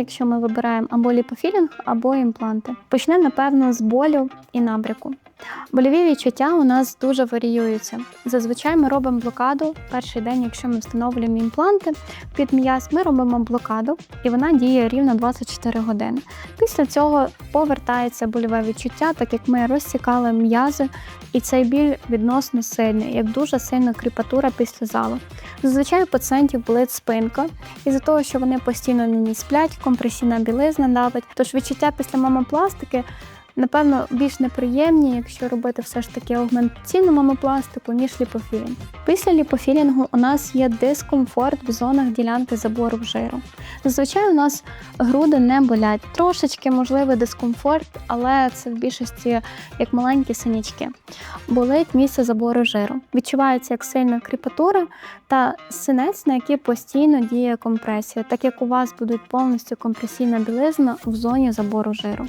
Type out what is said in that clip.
якщо ми вибираємо або ліпофілінг, або імпланти. Почнемо, напевно, з болю і набряку. Больові відчуття у нас дуже варіюються. Зазвичай ми робимо блокаду перший день, якщо ми встановлюємо імпланти під м'яз, ми робимо блокаду, і вона діє рівно 24 години. Після цього повертається больове відчуття, так як ми розсікали м'язи, і цей біль відносно сильний, як дуже сильна кріпатура після залу. Зазвичай у пацієнтів болить спинка, із-за того, що вони постійно на сплять, компресійна білизна давить. Тож відчуття після мамопластики напевно більш неприємні, якщо робити все ж таки аугментаційну мамопластику, ніж ліпофілінг. Після ліпофілінгу у нас є дискомфорт в зонах ділянки забору жиру. Зазвичай у нас груди не болять. Трошечки можливий дискомфорт, але це в більшості як маленькі синячки. Болить місце забору жиру. Відчувається як сильна кріпатура та синець, на який постійно діє компресія, так як у вас будуть повністю компресійна білизна в зоні забору жиру.